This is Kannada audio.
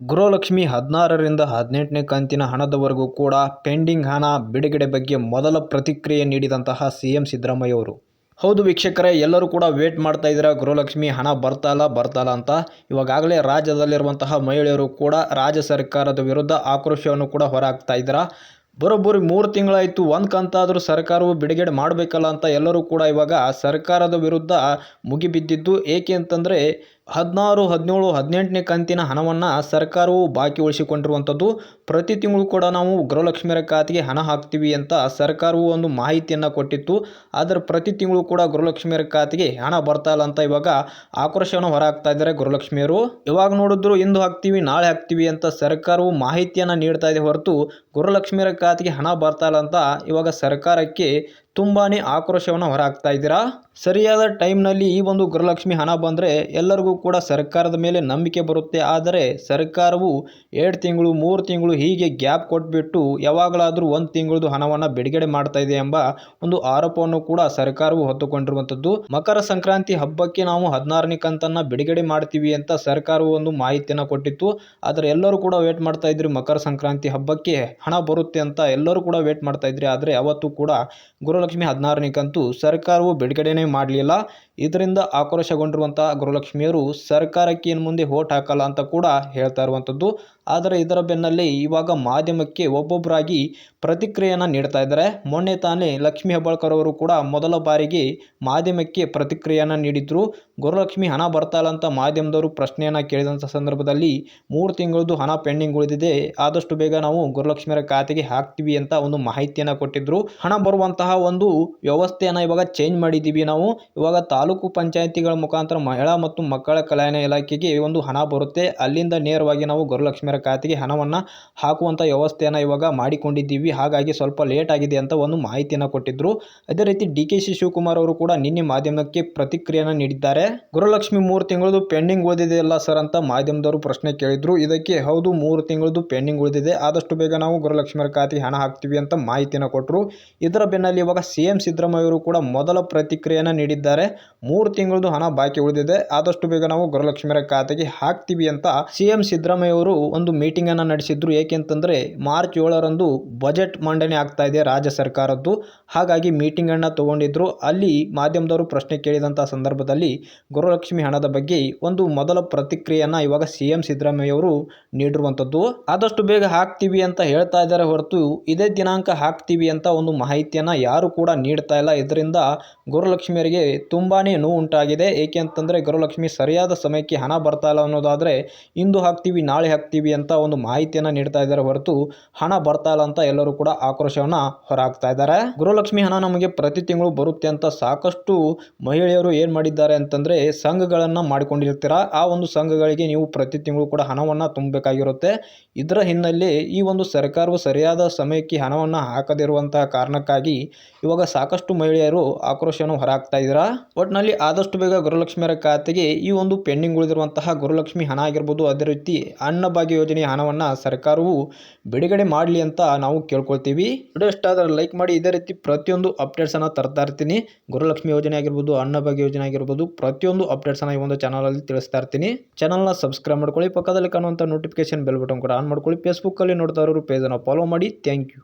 ಗೃಹಲಕ್ಷ್ಮಿ ಹದಿನಾರರಿಂದ ಹದಿನೆಂಟನೇ ಕಂತಿನ ಹಣದವರೆಗೂ ಕೂಡ ಪೆಂಡಿಂಗ್ ಹಣ ಬಿಡುಗಡೆ ಬಗ್ಗೆ ಮೊದಲ ಪ್ರತಿಕ್ರಿಯೆ ನೀಡಿದಂತಹ ಸಿ ಎಂ ಸಿದ್ದರಾಮಯ್ಯ ಅವರು ಹೌದು ವೀಕ್ಷಕರೇ, ಎಲ್ಲರೂ ಕೂಡ ವೇಟ್ ಮಾಡ್ತಾ ಇದ್ದೀರಾ, ಗೃಹಲಕ್ಷ್ಮಿ ಹಣ ಬರ್ತಾ ಇಲ್ಲ, ಬರ್ತಾ ಅಂತ. ಇವಾಗಲೇ ರಾಜ್ಯದಲ್ಲಿರುವಂತಹ ಮಹಿಳೆಯರು ಕೂಡ ರಾಜ್ಯ ಸರ್ಕಾರದ ವಿರುದ್ಧ ಆಕ್ರೋಶವನ್ನು ಕೂಡ ಹೊರಹಾಕ್ತಾ ಇದ್ದೀರಾ. ಬರೋಬ್ಬರಿ ಮೂರು ತಿಂಗಳಾಯಿತು, ಒಂದು ಕಂತಾದರೂ ಸರ್ಕಾರವು ಬಿಡುಗಡೆ ಮಾಡಬೇಕಲ್ಲ ಅಂತ ಎಲ್ಲರೂ ಕೂಡ ಇವಾಗ ಸರ್ಕಾರದ ವಿರುದ್ಧ ಮುಗಿಬಿದ್ದಿದ್ದು ಏಕೆ ಅಂತಂದರೆ ಹದಿನಾರು, ಹದಿನೇಳು, ಹದಿನೆಂಟನೇ ಕಂತಿನ ಹಣವನ್ನು ಸರ್ಕಾರವು ಬಾಕಿ ಉಳಿಸಿಕೊಂಡಿರುವಂಥದ್ದು. ಪ್ರತಿ ತಿಂಗಳು ಕೂಡ ನಾವು ಗೃಹಲಕ್ಷ್ಮಿಯರ ಖಾತೆಗೆ ಹಣ ಹಾಕ್ತೀವಿ ಅಂತ ಸರ್ಕಾರವು ಒಂದು ಮಾಹಿತಿಯನ್ನು ಕೊಟ್ಟಿತ್ತು. ಆದರೆ ಪ್ರತಿ ತಿಂಗಳು ಕೂಡ ಗೃಹಲಕ್ಷ್ಮಿಯರ ಖಾತೆಗೆ ಹಣ ಬರ್ತಾ ಇಲ್ಲ ಅಂತ ಇವಾಗ ಆಕ್ರೋಶವನ್ನು ಹೊರಹಾಕ್ತಾ ಇದ್ದಾರೆ ಗೃಹಲಕ್ಷ್ಮಿಯರು. ಇವಾಗ ನೋಡಿದ್ರು ಇಂದು ಹಾಕ್ತೀವಿ, ನಾಳೆ ಹಾಕ್ತೀವಿ ಅಂತ ಸರ್ಕಾರವು ಮಾಹಿತಿಯನ್ನು ನೀಡ್ತಾ ಇದೆ ಹೊರತು ಗೃಹಲಕ್ಷ್ಮಿಯರ ಖಾತೆಗೆ ಹಣ ಬರ್ತಾ ಇಲ್ಲ ಅಂತ ಇವಾಗ ಸರ್ಕಾರಕ್ಕೆ ತುಂಬಾ ಆಕ್ರೋಶವನ್ನು ಹೊರಹಾಕ್ತಾ ಇದ್ದೀರಾ? ಸರಿಯಾದ ಟೈಮ್ನಲ್ಲಿ ಈ ಒಂದು ಗೃಹಲಕ್ಷ್ಮಿ ಹಣ ಬಂದರೆ ಎಲ್ಲರಿಗೂ ಕೂಡ ಸರ್ಕಾರದ ಮೇಲೆ ನಂಬಿಕೆ ಬರುತ್ತೆ. ಆದರೆ ಸರ್ಕಾರವು ಎರಡು ತಿಂಗಳು, ಮೂರು ತಿಂಗಳು ಹೀಗೆ ಗ್ಯಾಪ್ ಕೊಟ್ಬಿಟ್ಟು ಯಾವಾಗಲಾದರೂ ಒಂದು ತಿಂಗಳದು ಹಣವನ್ನು ಬಿಡುಗಡೆ ಮಾಡ್ತಾ ಇದೆ ಎಂಬ ಒಂದು ಆರೋಪವನ್ನು ಕೂಡ ಸರ್ಕಾರವು ಹೊತ್ತುಕೊಂಡಿರುವಂಥದ್ದು. ಮಕರ ಸಂಕ್ರಾಂತಿ ಹಬ್ಬಕ್ಕೆ ನಾವು ಹದಿನಾರನೇ ಕಂತನ್ನು ಬಿಡುಗಡೆ ಮಾಡ್ತೀವಿ ಅಂತ ಸರ್ಕಾರವು ಒಂದು ಮಾಹಿತಿಯನ್ನು ಕೊಟ್ಟಿತ್ತು. ಆದರೆ ಎಲ್ಲರೂ ಕೂಡ ವೇಟ್ ಮಾಡ್ತಾ ಇದ್ರು, ಮಕರ ಸಂಕ್ರಾಂತಿ ಹಬ್ಬಕ್ಕೆ ಹಣ ಬರುತ್ತೆ ಅಂತ ಎಲ್ಲರೂ ಕೂಡ ವೇಟ್ ಮಾಡ್ತಾ ಇದ್ರಿ. ಆದರೆ ಅವತ್ತು ಕೂಡ ಗೃಹಲಕ್ಷ್ಮಿ ಹದಿನಾರನೇ ಕಂತು ಸರ್ಕಾರವು ಬಿಡುಗಡೆನೇ ಮಾಡಲಿಲ್ಲ. ಇದರಿಂದ ಆಕ್ರೋಶಗೊಂಡಿರುವಂಥ ಗೃಹಲಕ್ಷ್ಮಿಯರು ಸರ್ಕಾರಕ್ಕೆ ಇನ್ನು ಮುಂದೆ ಓಟ್ ಹಾಕಲ್ಲ ಅಂತ ಕೂಡ ಹೇಳ್ತಾ ಇರುವಂಥದ್ದು. ಆದರೆ ಇದರ ಬೆನ್ನಲ್ಲೇ ಇವಾಗ ಮಾಧ್ಯಮಕ್ಕೆ ಒಬ್ಬೊಬ್ಬರಾಗಿ ಪ್ರತಿಕ್ರಿಯೆಯನ್ನು ನೀಡ್ತಾ ಇದ್ದಾರೆ. ಮೊನ್ನೆ ತಾನೇ ಲಕ್ಷ್ಮೀ ಹೆಬ್ಬಾಳ್ಕರ್ ಅವರು ಕೂಡ ಮೊದಲ ಬಾರಿಗೆ ಮಾಧ್ಯಮಕ್ಕೆ ಪ್ರತಿಕ್ರಿಯೆಯನ್ನು ನೀಡಿದ್ರು. ಗುರುಲಕ್ಷ್ಮಿ ಹಣ ಬರ್ತಾಯಿಲ್ಲ ಅಂತ ಮಾಧ್ಯಮದವರು ಪ್ರಶ್ನೆಯನ್ನು ಕೇಳಿದಂಥ ಸಂದರ್ಭದಲ್ಲಿ ಮೂರು ತಿಂಗಳದ್ದು ಹಣ ಪೆಂಡಿಂಗ್ ಉಳಿದಿದೆ. ಆದಷ್ಟು ಬೇಗ ನಾವು ಗುರುಲಕ್ಷ್ಮಿಯರ ಖಾತೆಗೆ ಹಾಕ್ತೀವಿ ಅಂತ ಒಂದು ಮಾಹಿತಿಯನ್ನು ಕೊಟ್ಟಿದ್ರು. ಹಣ ಬರುವಂತಹ ಒಂದು ವ್ಯವಸ್ಥೆಯನ್ನು ಇವಾಗ ಚೇಂಜ್ ಮಾಡಿದ್ದೀವಿ ನಾವು. ಇವಾಗ ತಾಲೂಕು ಪಂಚಾಯಿತಿಗಳ ಮುಖಾಂತರ ಮಹಿಳಾ ಮತ್ತು ಮಕ್ಕಳ ಕಲ್ಯಾಣ ಇಲಾಖೆಗೆ ಒಂದು ಹಣ ಬರುತ್ತೆ. ಅಲ್ಲಿಂದ ನೇರವಾಗಿ ನಾವು ಗುರುಲಕ್ಷ್ಮಿಯರ ಖಾತೆಗೆ ಹಣವನ್ನು ಹಾಕುವಂಥ ವ್ಯವಸ್ಥೆಯನ್ನು ಇವಾಗ ಮಾಡಿಕೊಂಡಿದ್ದೀವಿ. ಹಾಗಾಗಿ ಸ್ವಲ್ಪ ಲೇಟ್ ಆಗಿದೆ ಅಂತ ಒಂದು ಮಾಹಿತಿಯನ್ನು ಕೊಟ್ಟಿದ್ದರು ಅದೇ ರೀತಿ ಡಿ ಕೆ ಶಿ ಶಿವಕುಮಾರ್ ಅವರು ಕೂಡ ನಿನ್ನೆ ಮಾಧ್ಯಮಕ್ಕೆ ಪ್ರತಿಕ್ರಿಯೆಯನ್ನು ನೀಡಿದ್ದಾರೆ. ಗುರುಲಕ್ಷ್ಮಿ ಮೂರು ತಿಂಗಳದು ಪೆಂಡಿಂಗ್ ಉಳಿದಿದೆಯಲ್ಲ ಸರ್ ಅಂತ ಮಾಧ್ಯಮದವರು ಪ್ರಶ್ನೆ ಕೇಳಿದ್ರು. ಇದಕ್ಕೆ ಹೌದು, ಮೂರು ತಿಂಗಳದು ಪೆಂಡಿಂಗ್ ಉಳಿದಿದೆ. ಆದಷ್ಟು ಬೇಗ ನಾವು ಗುರುಲಕ್ಷ್ಮಿಯರ ಖಾತೆಗೆ ಹಣ ಹಾಕ್ತೀವಿ ಅಂತ ಮಾಹಿತಿಯನ್ನು ಕೊಟ್ಟರು ಇದರ ಬೆನ್ನಲ್ಲಿ ಇವಾಗ ಸಿ ಎಂ ಸಿದ್ದರಾಮಯ್ಯವರು ಕೂಡ ಮೊದಲ ಪ್ರತಿಕ್ರಿಯೆಯನ್ನು ನೀಡಿದ್ದಾರೆ. ಮೂರು ತಿಂಗಳದು ಹಣ ಬಾಕಿ ಉಳಿದಿದೆ. ಆದಷ್ಟು ಬೇಗ ನಾವು ಗೃಹಲಕ್ಷ್ಮಿಯರ ಖಾತೆಗೆ ಹಾಕ್ತೀವಿ ಅಂತ ಸಿಎಂ ಸಿದ್ದರಾಮಯ್ಯ ಅವರು ಒಂದು ಮೀಟಿಂಗ್ ಅನ್ನು ನಡೆಸಿದ್ರು ಏಕೆಂತಂದ್ರೆ ಮಾರ್ಚ್ ಏಳರಂದು ಬಜೆಟ್ ಮಂಡನೆ ಆಗ್ತಾ ಇದೆ ರಾಜ್ಯ ಸರ್ಕಾರದ್ದು. ಹಾಗಾಗಿ ಮೀಟಿಂಗ್ ಅನ್ನ ತಗೊಂಡಿದ್ರು. ಅಲ್ಲಿ ಮಾಧ್ಯಮದವರು ಪ್ರಶ್ನೆ ಕೇಳಿದಂತಹ ಸಂದರ್ಭದಲ್ಲಿ ಗೃಹಲಕ್ಷ್ಮಿ ಹಣದ ಬಗ್ಗೆ ಒಂದು ಮೊದಲ ಪ್ರತಿಕ್ರಿಯೆಯನ್ನ ಇವಾಗ ಸಿ ಎಂ ಸಿದ್ದರಾಮಯ್ಯ ಅವರು ನೀಡಿರುವಂಥದ್ದು. ಆದಷ್ಟು ಬೇಗ ಹಾಕ್ತೀವಿ ಅಂತ ಹೇಳ್ತಾ ಇದ್ದಾರೆ ಹೊರತು ಇದೇ ದಿನಾಂಕ ಹಾಕ್ತೀವಿ ಅಂತ ಒಂದು ಮಾಹಿತಿಯನ್ನ ಯಾರು ಕೂಡ ನೀಡ್ತಾ ಇಲ್ಲ. ಇದರಿಂದ ಗೃಹಲಕ್ಷ್ಮಿಯರಿಗೆ ತುಂಬಾನೇ ನೋವು ಉಂಟಾಗಿದೆ ಏಕೆ ಅಂತಂದರೆ ಗೃಹಲಕ್ಷ್ಮಿ ಸರಿಯಾದ ಸಮಯಕ್ಕೆ ಹಣ ಬರ್ತಾ ಇಲ್ಲ ಅನ್ನೋದಾದರೆ ಇಂದು ಹಾಕ್ತೀವಿ, ನಾಳೆ ಹಾಕ್ತೀವಿ ಅಂತ ಒಂದು ಮಾಹಿತಿಯನ್ನು ನೀಡ್ತಾ ಇದ್ದಾರೆ ಹೊರತು ಹಣ ಬರ್ತಾ ಇಲ್ಲ ಅಂತ ಎಲ್ಲರೂ ಕೂಡ ಆಕ್ರೋಶವನ್ನು ಹೊರಹಾಕ್ತಾ ಇದ್ದಾರೆ. ಗೃಹಲಕ್ಷ್ಮಿ ಹಣ ನಮಗೆ ಪ್ರತಿ ತಿಂಗಳು ಬರುತ್ತೆ ಅಂತ ಸಾಕಷ್ಟು ಮಹಿಳೆಯರು ಏನು ಮಾಡಿದ್ದಾರೆ ಅಂತಂದರೆ ಸಂಘಗಳನ್ನು ಮಾಡಿಕೊಂಡಿರ್ತೀರ? ಆ ಒಂದು ಸಂಘಗಳಿಗೆ ನೀವು ಪ್ರತಿ ತಿಂಗಳು ಕೂಡ ಹಣವನ್ನು ತುಂಬಬೇಕಾಗಿರುತ್ತೆ. ಇದರ ಹಿನ್ನೆಲೆ ಈ ಒಂದು ಸರ್ಕಾರವು ಸರಿಯಾದ ಸಮಯಕ್ಕೆ ಹಣವನ್ನು ಹಾಕದಿರುವಂತಹ ಕಾರಣಕ್ಕಾಗಿ ಇವಾಗ ಸಾಕಷ್ಟು ಮಹಿಳೆಯರು ಆಕ್ರೋಶವನ್ನು ಹೊರಹಾಕ್ತಾ ಇದ್ದೀರಾ? ಒಟ್ಟಿನಲ್ಲಿ ಆದಷ್ಟು ಬೇಗ ಗುರುಲಕ್ಷ್ಮಿಯರ ಖಾತೆಗೆ ಈ ಒಂದು ಪೆಂಡಿಂಗ್ ಉಳಿದಿರುವಂತಹ ಗುರುಲಕ್ಷ್ಮಿ ಹಣ ಆಗಿರ್ಬೋದು, ಅದೇ ರೀತಿ ಅನ್ನಭಾಗ್ಯ ಯೋಜನೆಯ ಹಣವನ್ನು ಸರ್ಕಾರವು ಬಿಡುಗಡೆ ಮಾಡಲಿ ಅಂತ ನಾವು ಕೇಳ್ಕೊಳ್ತೀವಿ. ವಿಡಿಯೋ ಇಷ್ಟ ಆದರೆ ಲೈಕ್ ಮಾಡಿ, ಇದೇ ರೀತಿ ಪ್ರತಿಯೊಂದು ಅಪ್ಡೇಟ್ಸನ್ನು ತರ್ತಾ ಇರ್ತೀನಿ. ಗುರುಲಕ್ಷ್ಮಿ ಯೋಜನೆ ಆಗಿರ್ಬೋದು ಅನ್ನಭಾಗ್ಯ ಯೋಜನೆ ಆಗಿರ್ಬೋದು, ಪ್ರತಿಯೊಂದು ಅಪ್ಡೇಟ್ಸನ್ನು ಈ ಒಂದು ಚಾನಲಲ್ಲಿ ತಿಳಿಸ್ತಾ ಇರ್ತೀನಿ. ಚಾನಲ್ನ ಸಬ್ಸ್ಕ್ರೈಬ್ ಮಾಡ್ಕೊಳ್ಳಿ, ಪಕ್ಕದಲ್ಲಿ ಕಾಣುವಂಥ ನೋಟಿಫಿಕೇಶನ್ ಬೆಲ್ ಬಟನ್ ಕೂಡ ಆನ್ ಮಾಡ್ಕೊಳ್ಳಿ. ಫೇಸ್ಬುಕ್ಕಲ್ಲಿ ನೋಡ್ತಾ ಇರೋರು ಪೇಜನ್ನು ಫಾಲೋ ಮಾಡಿ. Thank you